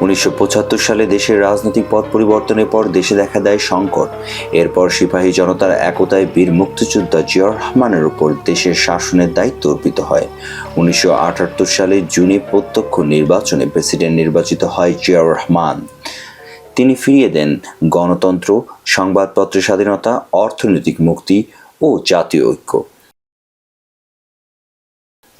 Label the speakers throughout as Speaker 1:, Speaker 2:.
Speaker 1: উনিশশো পঁচাত্তর সালে দেশের রাজনৈতিক পথ পরিবর্তনের পর দেশে দেখা দেয় সংকট। এরপর সিপাহী জনতার একতায় বীর মুক্তিযোদ্ধা জিয়াউর রহমানের উপর দেশের শাসনের দায়িত্ব অর্পিত হয়। উনিশশো আটাত্তর সালে জুনে প্রত্যক্ষ নির্বাচনে প্রেসিডেন্ট নির্বাচিত হয় জিয়াউর রহমান। তিনি ফিরিয়ে দেন গণতন্ত্র, সংবাদপত্রের স্বাধীনতা, অর্থনৈতিক মুক্তি ও জাতীয় ঐক্য।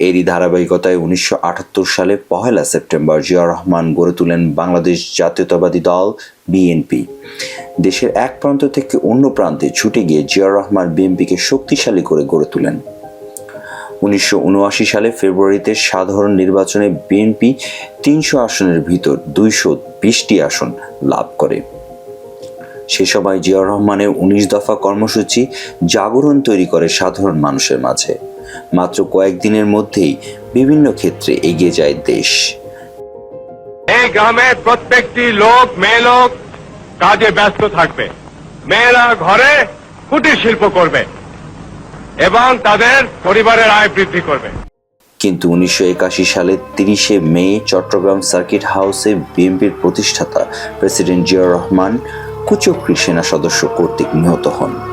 Speaker 1: এরই ধারাবাহিকতায় উনিশশো আটাত্তর সালে পহেলা সেপ্টেম্বর জিয়া রহমান গড়ে তোলেন বাংলাদেশ জাতীয়তাবাদী দল বিএনপি। দেশের এক প্রান্ত থেকে অন্য প্রান্তে ছুটে গিয়ে জিয়াউর রহমান বিএনপিকে শক্তিশালী করে গড়ে তোলেন। উনিশশো উনআশি সালে ফেব্রুয়ারিতে সাধারণ নির্বাচনে বিএনপি তিনশো আসনের ভিতর দুইশো বিশটি আসন লাভ করে। সে সময় জিয়াউর রহমানের উনিশ দফা কর্মসূচি জাগরণ তৈরি করে সাধারণ মানুষের মাঝে। মাত্র কয়েকদিনের মধ্যেই বিভিন্ন ক্ষেত্রে এগিয়ে যায় দেশ।
Speaker 2: এই গ্রামের প্রত্যেকটি লোক মেয়ে লোক কাজে ব্যস্ত থাকবে। মেয়েরা ঘরে কুটির শিল্প করবে এবং তাদের পরিবারের আয় বৃদ্ধি করবে।
Speaker 1: কিন্তু উনিশশো একাশি সালে তিরিশে মে চট্টগ্রাম সার্কিট হাউসে বিএনপির প্রতিষ্ঠাতা প্রেসিডেন্ট জিয়াউর রহমান কুচক্রী সেনা সদস্য কর্তৃক নিহত হন।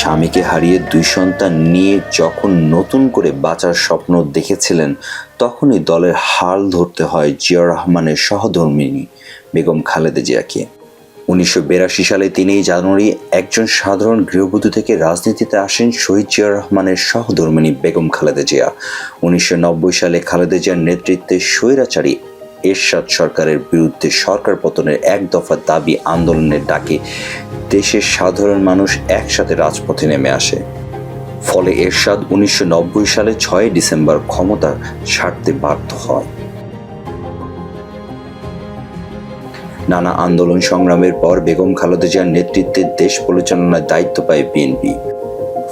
Speaker 1: স্বামীকে হারিয়ে দুই সন্তান নিয়ে যখন নতুন করে বাঁচার স্বপ্ন দেখেছিলেন, তখনই দলের হাল ধরতে হয় জিয়া রহমানের সহধর্মিনী বেগম খালেদা জিয়াকে। উনিশশো বিরাশি সালে তিন জানুয়ারি একজন সাধারণ গৃহবধূ থেকে রাজনীতিতে আসেন শহীদ জিয়া রহমানের সহধর্মিনী বেগম খালেদা জিয়া। উনিশশো নব্বই সালে খালেদা জিয়ার নেতৃত্বে স্বৈরাচারী এরশাদ সরকারের বিরুদ্ধে সরকার পতনের এক দফা দাবি আন্দোলনের ডাকে দেশের সাধারণ মানুষ একসাথে রাজপথে নেমে আসে। ফলে এরশাদ উনিশশো নব্বই সালে ছয় ডিসেম্বর ক্ষমতা ছাড়তে বাধ্য হয়। নানা আন্দোলন সংগ্রামের পর বেগম খালেদা জিয়ার নেতৃত্বে দেশ পরিচালনার দায়িত্ব পায় বিএনপি।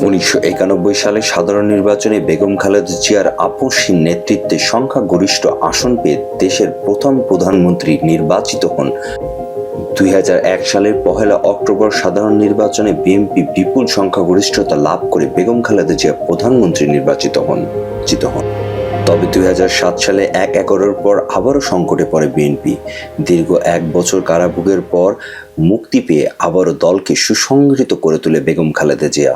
Speaker 1: উনিশশো একানব্বই সালে সাধারণ নির্বাচনে বেগম খালেদা জিয়ার আপসহীন নেতৃত্বে সংখ্যাগরিষ্ঠ আসন পেয়ে দেশের প্রথম প্রধানমন্ত্রী নির্বাচিত হন। দুই হাজার এক সালের পহেলা অক্টোবর সাধারণ নির্বাচনে বিএনপি বিপুল সংখ্যাগরিষ্ঠতা লাভ করে বেগম খালেদা জিয়া প্রধানমন্ত্রী নির্বাচিত হন, জিত হন। তবে দুই হাজার সাত সালে এক একরের পর আবারও সংকটে পড়ে বিএনপি। দীর্ঘ এক বছর কারাভোগের পর মুক্তি পেয়ে আবারও দলকে সুসংগঠিত করে তোলে বেগম খালেদা জিয়া।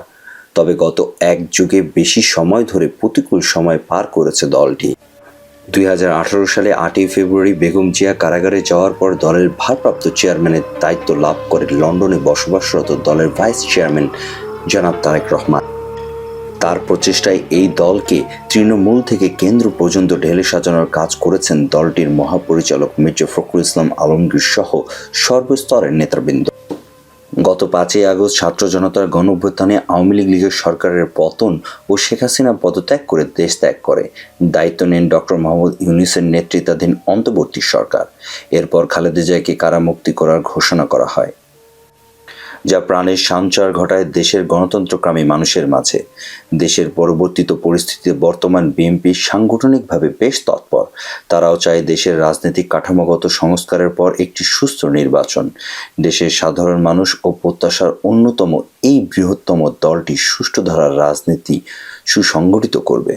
Speaker 1: তবে গত এক যুগে বেশি সময় ধরে প্রতিকূল সময় পার করেছে দলটি। দুই হাজার আঠারো সালে আটই ফেব্রুয়ারি বেগম জিয়া কারাগারে যাওয়ার পর দলের ভারপ্রাপ্ত চেয়ারম্যানের দায়িত্ব লাভ করে লন্ডনে বসবাসরত দলের ভাইস চেয়ারম্যান জনাব তারেক রহমান। তার প্রচেষ্টায় এই দলকে তৃণমূল থেকে কেন্দ্র পর্যন্ত ঢেলে সাজানোর কাজ করেছেন দলটির মহাপরিচালক মির্জা ফখরুল ইসলাম আলমগীর সহ সর্বস্তরের নেতৃবৃন্দ। গত পাঁচই আগস্ট ছাত্র জনতার গণ অভ্যুত্থানে আওয়ামী লীগ লীগের সরকারের পতন ও শেখ হাসিনা পদত্যাগ করে দেশ ত্যাগ করে। দায়িত্ব নেন ডক্টর মোহাম্মদ ইউনিসের নেতৃত্বাধীন অন্তর্বর্তী সরকার। এরপর খালেদা জিয়াকে কারামুক্তি করার ঘোষণা করা হয়। যা প্রাণের সঞ্চার ঘটায় দেশের গণতন্ত্রকামী মানুষের মাঝে। দেশের পরবর্তীত পরিস্থিতিতে বর্তমান বিএনপি সাংগঠনিকভাবে বেশ তৎপর। তারাও চায় দেশের রাজনৈতিক কাঠামোগত সংস্কারের পর একটি সুস্থ নির্বাচন। দেশের সাধারণ মানুষ ও প্রত্যাশার অন্যতম এই বৃহত্তম দলটি সুষ্ঠু ধারার রাজনীতি সুসংগঠিত করবে।